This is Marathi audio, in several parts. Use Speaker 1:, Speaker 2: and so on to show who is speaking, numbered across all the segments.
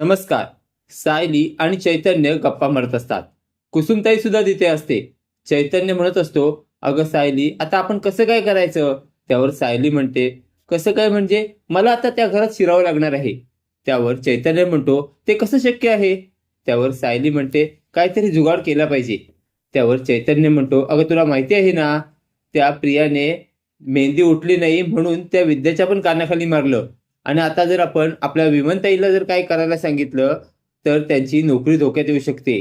Speaker 1: नमस्कार. सायली आणि चैतन्य गप्पा मारत असतात. कुसुमताई सुद्धा तिथे असते. चैतन्य म्हणत असतो अगं सायली आता आपण कसं काय करायचं? त्यावर सायली म्हणते कसं काय म्हणजे? मला आता त्या घरात शिरावं लागणार आहे. त्यावर चैतन्य म्हणतो ते कसं शक्य आहे? त्यावर सायली म्हणते काहीतरी जुगाड केला पाहिजे. त्यावर चैतन्य म्हणतो अगं तुला माहिती आहे ना त्या प्रियाने मेहंदी उठली नाही म्हणून त्या विद्याच्या पण कानाखाली मारलं. आणि आता जर आपण आपल्या विमानताईला जर काय करायला सांगितलं तर त्यांची नोकरी धोक्यात येऊ शकते.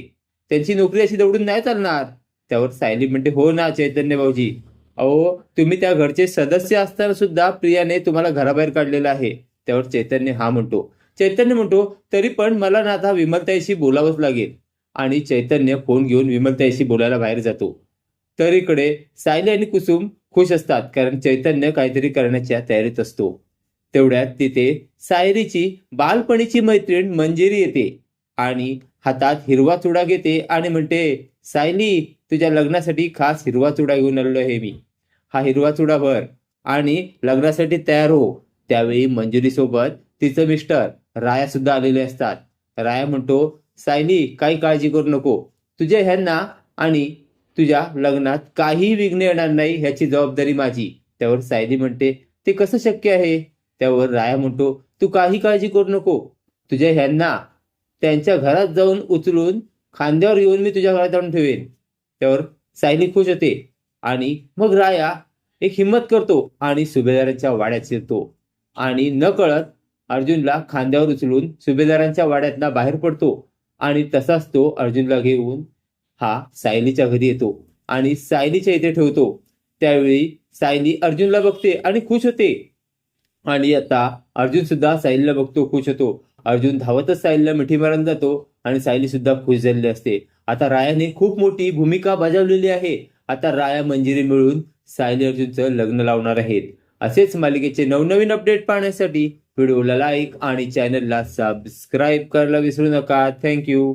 Speaker 1: त्यांची नोकरी अशी दौडून नाही चालणार. त्यावर सायली म्हणते हो ना चैतन्य भाऊजी. अहो तुम्ही त्या घरचे सदस्य असताना सुद्धा प्रियाने तुम्हाला घराबाहेर काढलेलं आहे. त्यावर चैतन्य हा म्हणतो. चैतन्य म्हणतो तरी पण मला ना आता विमलताईशी बोलावंच लागेल. आणि चैतन्य फोन घेऊन विमलताईशी बोलायला बाहेर जातो. तर इकडे सायली आणि कुसुम खुश असतात कारण चैतन्य काहीतरी करण्याच्या तयारीत असतो. तेवढ्यात तिथे सायरीची बालपणीची मैत्रीण मंजिरी येते आणि हातात हिरवा चुडा घेते आणि म्हणते सायली तुझ्या लग्नासाठी खास हिरवा चुडा घेऊन आलेलो आहे मी. हा हिरवा चुडा भर आणि लग्नासाठी तयार हो. त्यावेळी मंजुरी सोबत तिचं मिस्टर राया सुद्धा आलेले असतात. राया म्हणतो सायली काही काळजी करू नको. तुझ्या ह्यांना आणि तुझ्या लग्नात काही विघ्न येणार नाही ह्याची जबाबदारी माझी. त्यावर सायली म्हणते ते कसं शक्य आहे? त्यावर राया म्हणतो तू काही काळजी करू नको. तुझ्या ह्यांना त्यांच्या घरात जाऊन उचलून खांद्यावर येऊन मी तुझ्या घरात आणून ठेवेन. त्यावर सायली खुश होते आणि मग राया एक हिंमत करतो आणि सुभेदारांच्या वाड्यात शिरतो आणि न कळत अर्जुनला खांद्यावर उचलून सुभेदारांच्या वाड्यातला बाहेर पडतो आणि तसाच तो अर्जुनला घेऊन हा सायलीच्या घरी येतो आणि सायलीच्या इथे ठेवतो. त्यावेळी सायली अर्जुनला बघते आणि खुश होते. आणि आता अर्जुन सुद्धा साहिलला बघतो खुश होतो. अर्जुन धावतच साहिलला मिठी मारून जातो आणि सायली सुद्धा खुश झालेली असते. आता रायाने खूप मोठी भूमिका बजावलेली आहे. आता राया मंजिरी मिळून सायली अर्जुनचं लग्न लावणार आहेत. असेच मालिकेचे नवनवीन अपडेट पाहण्यासाठी व्हिडिओला लाईक आणि चॅनलला सबस्क्राईब करायला विसरू नका. थँक्यू